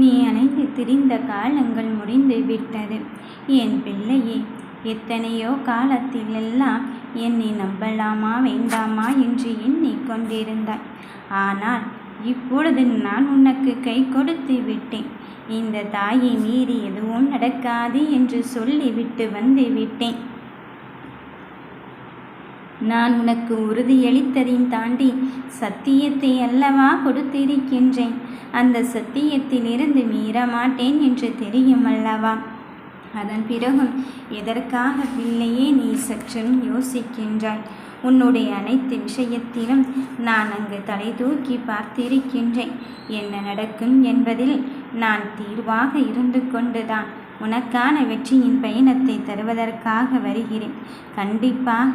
நீ அலைந்து திரிந்த காலங்கள் முடிந்து விட்டது. என் பிள்ளையே எத்தனையோ காலத்தில் எல்லாம் என்னை நம்பலாமா வேண்டாமா என்று எண்ணிக் கொண்டிருந்தாய். ஆனால் இப்பொழுது நான் உனக்கு கை கொடுத்து விட்டேன். இந்த தாயை மீறி எதுவும் நடக்காது என்று சொல்லிவிட்டு வந்து விட்டேன். நான் உனக்கு உறுதியளித்ததையும் தாண்டி சத்தியத்தை அல்லவா கொடுத்திருக்கின்றேன். அந்த சத்தியத்திலிருந்து மீற மாட்டேன் என்று தெரியும் அல்லவா? அதன் பிறகும் எதற்காக பிள்ளையே நீ சற்றும் யோசிக்கின்றாய். உன்னுடைய அனைத்து விஷயத்திலும் நான் அங்கு தலை தூக்கி பார்த்திருக்கின்றேன். என்ன நடக்கும் என்பதில் நான் தீர்வாக இருந்து கொண்டுதான். உனக்கான வெற்றியின் பயணத்தை தருவதற்காக வருகிறேன். கண்டிப்பாக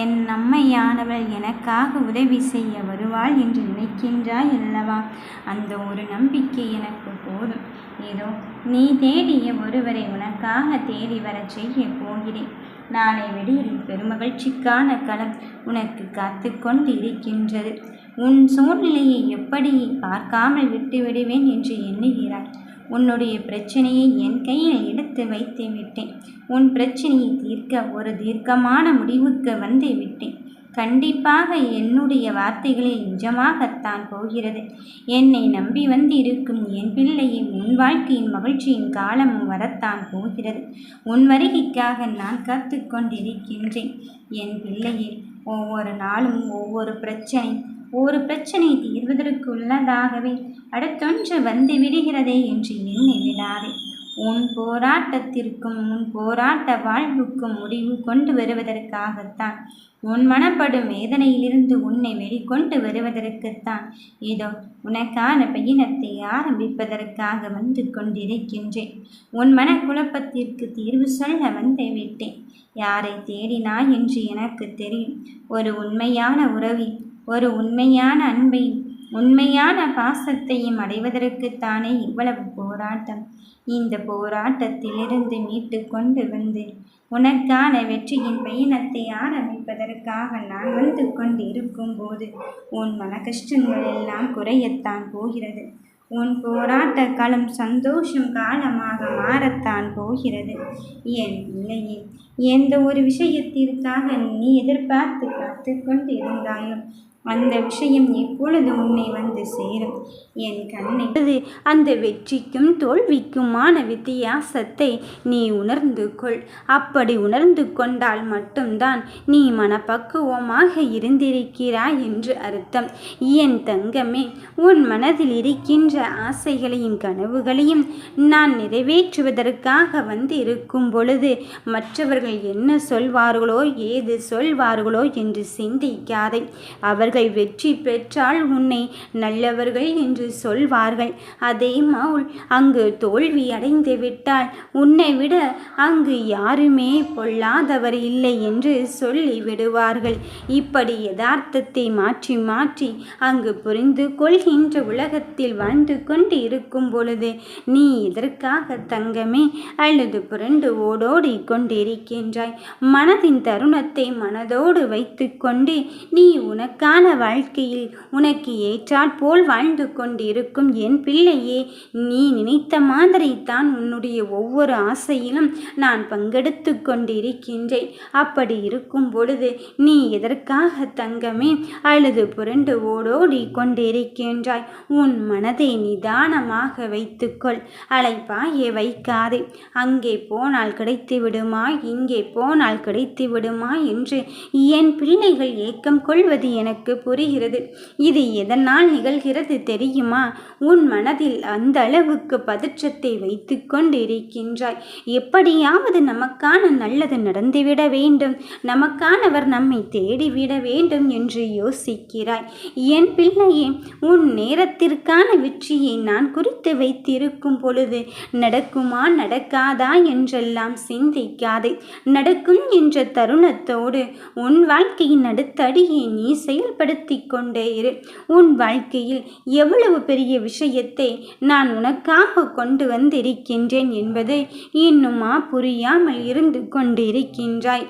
என் நம்மையானவள் எனக்காக உதவி செய்ய வருவாள் என்று நினைக்கின்றாய் அல்லவா? அந்த ஒரு நம்பிக்கை எனக்கு போதும். ஏதோ நீ தேடிய ஒருவரை உனக்காக தேடி வரச் செய்ய போகிறேன். நாளை வெளியில் பெருமகிழ்ச்சிக்கான களம் உனக்கு காத்து கொண்டு இருக்கின்றது உன் சூழ்நிலையை எப்படி பார்க்காமல் விட்டுவிடுவேன் என்று எண்ணுகிறாய். உன்னுடைய பிரச்சனையை என் கையில் எடுத்து வைத்து விட்டேன். உன் பிரச்சனையை தீர்க்க ஒரு தீர்க்கமான முடிவுக்கு வந்து விட்டேன். கண்டிப்பாக என்னுடைய வார்த்தைகளில் நிஜமாகத்தான் போகிறது. என்னை நம்பி வந்து இருக்கும் என் பிள்ளையின் உன் வாழ்க்கையின் மகிழ்ச்சியின் காலமும் வரத்தான் போகிறது. உன் வருகைக்காக நான் காத்து கொண்டிருக்கின்றேன் என் பிள்ளையை ஒவ்வொரு நாளும் ஒவ்வொரு பிரச்சனை ஒரு பிரச்சனை தீர்வதற்குள்ளதாகவே அடுத்தொன்று வந்து விடுகிறதே என்று எண்ணி விடாதே. உன் போராட்டத்திற்கும் உன் போராட்ட வாழ்வுக்கும் முடிவு கொண்டு வருவதற்காகத்தான் உன் மனப்படும் வேதனையிலிருந்து உன்னை வெளிக்கொண்டு வருவதற்குத்தான் இதோ உனக்கான பயணத்தை ஆரம்பிப்பதற்காக வந்து கொண்டிருக்கின்றேன். உன் மன குழப்பத்திற்கு தீர்வு சொல்ல வந்து விட்டேன். யாரை தேடினாய் என்று எனக்கு தெரியும். ஒரு உண்மையான உறவி ஒரு உண்மையான அன்பை உண்மையான பாசத்தையும் அடைவதற்குத்தானே இவ்வளவு போராட்டம். இந்த போராட்டத்திலிருந்து மீட்டு கொண்டு வந்து உனக்கான வெற்றியின் பயணத்தை ஆரம்பிப்பதற்காக நான் வந்து கொண்டிருக்கும் போது உன் மன கஷ்டங்கள் எல்லாம் குறையத்தான் போகிறது. உன் போராட்ட காலம் சந்தோஷம் காலமாக மாறத்தான் போகிறது. என் இல்லையே? எந்த ஒரு விஷயத்திற்காக நீ எதிர்பார்த்து காத்து கொண்டு இருந்தாலும் அந்த விஷயம் எப்பொழுது உன்னை வந்து சேரும்? என் கண்ணை அந்த வெற்றிக்கும் தோல்விக்குமான வித்தியாசத்தை நீ உணர்ந்து கொள். அப்படி உணர்ந்து கொண்டால் மட்டும்தான் நீ மனப்பக்குவமாக இருந்திருக்கிறாய் என்று அர்த்தம். என் தங்கமே உன் மனதில் இருக்கின்ற ஆசைகளையும் கனவுகளையும் நான் நிறைவேற்றுவதற்காக வந்து இருக்கும் பொழுது மற்றவர்கள் என்ன சொல்வார்களோ ஏது சொல்வார்களோ என்று சிந்திக்காதே. அவர் அவர்கள் வெற்றி பெற்றால் உன்னை நல்லவர்கள் என்று சொல்வார்கள். அதே மவுல் அங்கு தோல்வி அடைந்து விட்டால் உன்னை விட அங்கு யாருமே பொல்லாதவர் இல்லை என்று சொல்லி விடுவார்கள். இப்படி யதார்த்தத்தை மாற்றி மாற்றி அங்கு புரிந்து கொள்கின்ற உலகத்தில் வாழ்ந்து கொண்டு இருக்கும் பொழுது நீ இதற்காக தங்கமே அல்லது புரண்டு ஓடோடி கொண்டிருக்கின்றாய்? மனதின் தருணத்தை மனதோடு வைத்துக்கொண்டு நீ உனக்கான வாழ்க்கையில் உனக்கு ஏற்றாற்போல் வாழ்ந்து கொண்டிருக்கும் என் பிள்ளையே நீ நினைத்த மாதிரி தான் உன்னுடைய ஒவ்வொரு ஆசையிலும் நான் பங்கெடுத்து கொண்டிருக்கின்றேன். அப்படி இருக்கும் பொழுது நீ எதற்காக தங்கமே அழுது புரண்டு ஓடோடி கொண்டிருக்கின்றாய்? உன் மனதை நிதானமாக வைத்துக்கொள். அலைப்பாய வைக்காதே. அங்கே போனால் கிடைத்து விடுமா இங்கே போனால் கிடைத்து விடுமா என்று என் பிள்ளைகள் ஏக்கம் கொள்வது எனக்கு புரிகிறது. இது எதனால் நிகழ்கிறது தெரியுமா? உன் மனதில் அந்த அளவுக்கு பதற்றத்தை வைத்து கொண்டு இருக்கின்றாய் எப்படியாவது நமக்கான நல்லது நடந்துவிட வேண்டும். நமக்கானவர் நம்மை தேடிவிட வேண்டும் என்று யோசிக்கிறாய். என் பிள்ளையே உன் நேரத்திற்கான வெற்றியை நான் குறித்து வைத்திருக்கும் பொழுது நடக்குமா நடக்காதா என்றெல்லாம் சிந்திக்காதே. நடக்கும் என்ற தருணத்தோடு உன் வாழ்க்கையின் அடுத்தடியை நீ செயல் செலுத்தி கொண்டே இரு. உன் வாழ்க்கையில் எவ்வளவு பெரிய விஷயத்தை நான் உனக்காக கொண்டு வந்திருக்கின்றேன் என்பதை இன்னுமா புரியாமல் இருந்து கொண்டிருக்கின்றாய்.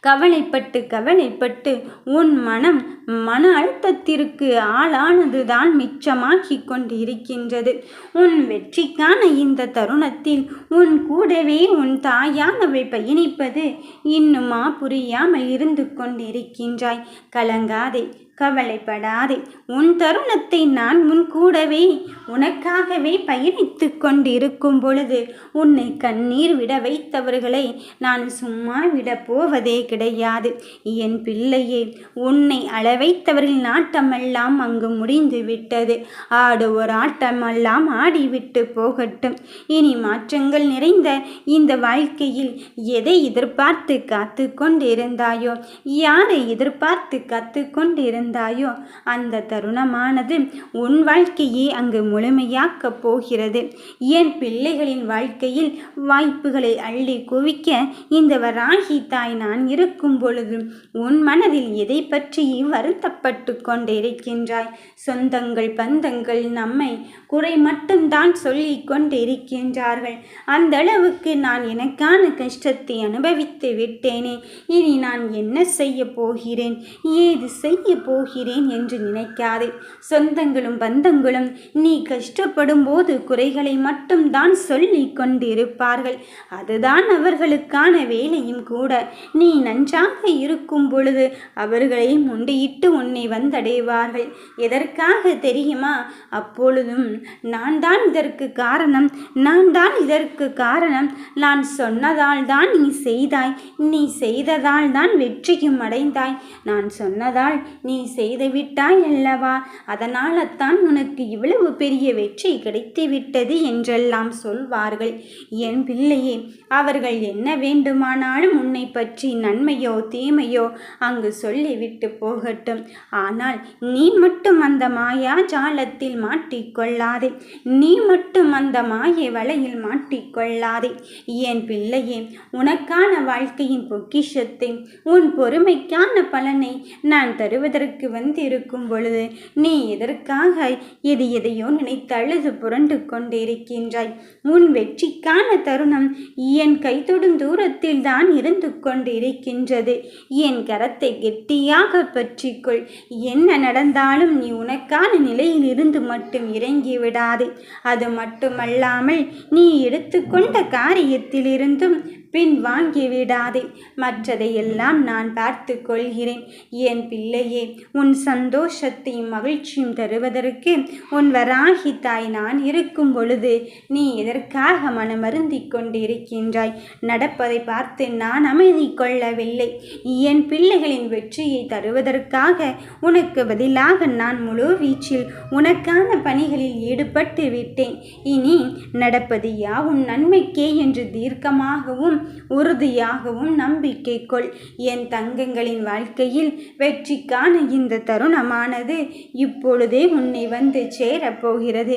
கவலைப்பட்டு கவலைப்பட்டு உன் மனம் மன அழுத்தத்திற்கு ஆளானதுதான் மிச்சமாகி கொண்டிருக்கின்றது. உன் வெற்றிக்கான இந்த தருணத்தில் உன் கூடவே உன் தாயானவள் பயணிப்பது இன்னுமா புரியாமல் இருந்து கொண்டிருக்கின்றாய். கலங்காதே கவலைப்படாதே. உன் தருணத்தை நான் உன் கூடவே உனக்காகவே பயணித்து கொண்டிருக்கும் பொழுது உன்னை கண்ணீர் விட வைத்தவர்களை நான் சும்மா விட போவதே கிடையாது. என் பிள்ளையே உன்னை அளவைத்தவரின் நாட்டமெல்லாம் அங்கு முடிந்து விட்டது. ஆடு ஒரு ஆட்டமெல்லாம் ஆடிவிட்டு போகட்டும். இனி மாற்றங்கள் நிறைந்த இந்த வாழ்க்கையில் எதை எதிர்பார்த்து காத்து கொண்டிருந்தாயோ யாரை எதிர்பார்த்து காத்து கொண்டிருந்த இருந்தாயோ? அந்த தருணமானது உன் வாழ்க்கையே அங்கு முழுமையாக்கப் போகிறது. என் பிள்ளைகளின் வாழ்க்கையில் வாய்ப்புகளை அள்ளி குவிக்க இந்த வராகி தாய் நான் இருக்கும் பொழுது உன் மனதில் எதை பற்றி வருத்தப்பட்டு கொண்டிருக்கின்றாய்? சொந்தங்கள் பந்தங்கள் நம்மை குறை மட்டும்தான் சொல்லி கொண்டிருக்கின்றார்கள். அந்த அளவுக்கு நான் எனக்கான கஷ்டத்தை அனுபவித்து விட்டேனே. இனி நான் என்ன செய்ய போகிறேன்? ஏது செய்ய போகிறேன் என்று நினைக்காதே. சொந்தங்களும் பந்தங்களும் நீ கஷ்டப்படும் போது குறைகளை மட்டும்தான் சொல்லி கொண்டிருப்பார்கள். அதுதான் அவர்களுக்கான வேலையும் கூட. நீ நன்றாக இருக்கும் பொழுது அவர்களை முண்டியிட்டு உன்னை வந்தடைவார்கள். எதற்காக தெரியுமா? அப்பொழுதும் நான் தான் இதற்கு காரணம். நான் தான் இதற்கு காரணம். நான் சொன்னதால் தான் நீ செய்தாய். நீ செய்ததால் தான் வெற்றியும் அடைந்தாய். நான் சொன்னதால் நீ செய்து விட்டாய் அல்லவா? அதனால்தான் உனக்கு இவ்வளவு பெரிய வெற்றி கிடைத்து விட்டது என்றெல்லாம் சொல்வார்கள். என் பிள்ளையே அவர்கள் என்ன வேண்டுமானாலும் உன்னை பற்றி நன்மையோ தீமையோ அங்கு சொல்லிவிட்டு போகட்டும். ஆனால் நீ மட்டும் அந்த மாயா ஜாலத்தில் மாட்டிக்கொள்ளாதே. நீ மட்டும் அந்த மாயை வலையில் மாட்டிக்கொள்ளாதே. என் பிள்ளையே உனக்கான வாழ்க்கையின் பொக்கிஷத்தை உன் பொறுமைக்கான பலனை நான் தருவதற்கு வீட்டுக்கு வந்திருக்கும் பொழுது நீ எதற்காக எது எதையோ நினைத்தழுது புரண்டு கொண்டிருக்கின்றாய்? உன் வெற்றிக்கான தருணம் என் கைத்தொடும் தூரத்தில் தான் இருந்து கொண்டிருக்கின்றது. என் கரத்தை கெட்டியாக பற்றிக்கொள். என்ன நடந்தாலும் நீ உனக்கான நிலையில் இருந்து மட்டும் இறங்கி விடாது. அது மட்டுமல்லாமல் நீ எடுத்துக்கொண்ட காரியத்திலிருந்தும் பின் வாங்கி விடாதே. மற்றதையெல்லாம் நான் பார்த்து கொள்கிறேன். என் பிள்ளையே உன் சந்தோஷத்தையும் மகிழ்ச்சியும் தருவதற்கு உன் வராகி தாய் நான் இருக்கும் பொழுது நீ எதற்காக மனமருந்தி கொண்டிருக்கின்றாய்? நடப்பதை பார்த்து நான் அமைதி கொள்ளவில்லை. என் பிள்ளைகளின் வெற்றியை தருவதற்காக உனக்கு பதிலாக நான் முழு வீச்சில் உனக்கான பணிகளில் ஈடுபட்டு விட்டேன். இனி நடப்பது யாவும் நன்மைக்கே என்று தீர்க்கமாகவும் உறுதியாகவும் நம்பிக்கை கொள் என் தங்கங்களின் வாழ்க்கையில் வெற்றிக்கான இந்த தருணமானது இப்பொழுதே உன்னை வந்து சேரப்போகிறது.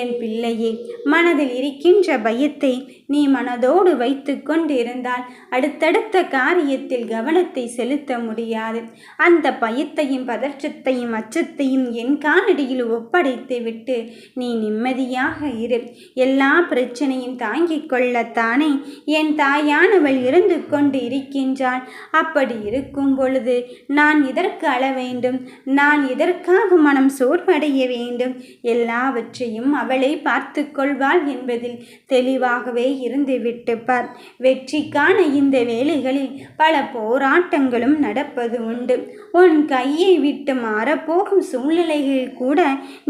என் பிள்ளையே மனதில் இருக்கின்ற பயத்தை நீ மனதோடு வைத்து கொண்டிருந்தால் அடுத்தடுத்த காரியத்தில் கவனத்தை செலுத்த முடியாது. அந்த பயத்தையும் பதற்றத்தையும் அச்சத்தையும் என் காலடியில் ஒப்படைத்து விட்டு நீ நிம்மதியாக இரு. எல்லா பிரச்சனையும் தாங்கிக் கொள்ளத்தானே என் தாய் தாயானவள் இருந்து கொண்டு இருக்கின்றாள். அப்படி இருக்கும் பொழுது நான் இதற்கு அள வேண்டும். நான் இதற்காக மனம் சோர்வடைய வேண்டும். எல்லாவற்றையும் அவளை பார்த்து கொள்வாள் என்பதில் தெளிவாகவே இருந்து விட்டுப்பார். வெற்றிக்கான இந்த வேலைகளில் பல போராட்டங்களும் நடப்பது உண்டு. உன் கையை விட்டு மாறப்போகும் சூழ்நிலைகள் கூட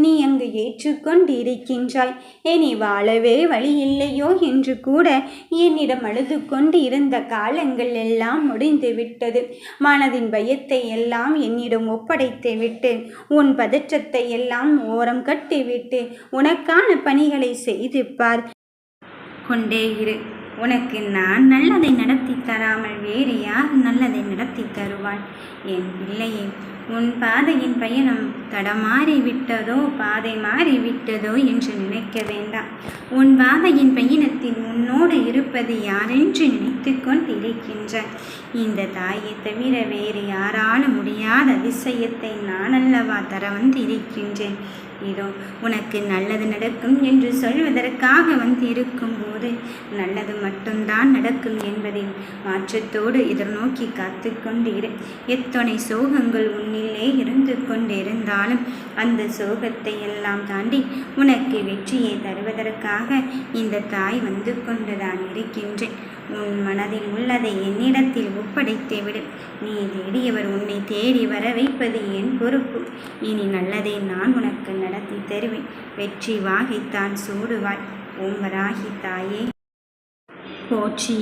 நீ அங்கு ஏற்றுக்கொண்டு இருக்கின்றாய் இனி வாழவே வழி இல்லையோ என்று கூட என்னிடம் அழுது கொண்டு இருந்த காலங்கள் எல்லாம் முடிந்து விட்டது. மனதின் பயத்தை எல்லாம் என்னிடம் ஒப்படைத்து விட்டு உன் பதற்றத்தை எல்லாம் ஓரம் கட்டிவிட்டு உனக்கான பணிகளை செய்து பார். கொண்டே இரு. உனக்கு நான் நல்லதை நடத்தி தராமல் வேறு யார் நல்லதை நடத்தி தருவாள்? என் பிள்ளையே உன் பாதையின் பயணம் தடமாறி விட்டதோ பாதை மாறி விட்டதோ என்று நினைக்க வேண்டாம். உன் பாதையின் பயணத்தில் உன்னோடு இருப்பது யாரென்று நினைத்து கொண்டிருக்கின்ற இந்த தாயை தவிர வேறு யாராலும் முடியாத அதிசயத்தை நான் அல்லவா தர வந்திருக்கின்றேன். இதோ உனக்கு நல்லது நடக்கும் என்று சொல்வதற்காக வந்து இருக்கும்போது நல்லது மட்டும்தான் நடக்கும் என்பதில் மாற்றத்தோடு எதிர்நோக்கி காத்து கொண்டிரு எத்தனை சோகங்கள் உன்னை உள்ளே இருந்து கொண்டிருந்தாலும் அந்த சோகத்தை எல்லாம் தாண்டி உனக்கு வெற்றியை தருவதற்காக இந்த தாய் வந்து கொண்டுதான் இருக்கின்றேன். உன் மனதில் உள்ளதை என்னிடத்தில் ஒப்படைத்து விடு. நீ தேடியவர் உன்னை தேடி வர வைப்பது என் பொறுப்பு. இனி நல்லதை நான் உனக்கு நடத்தி தருவேன். வெற்றி வாகைத்தான் சூடுவாய். ஓம்பராகி தாயே. போற்றி.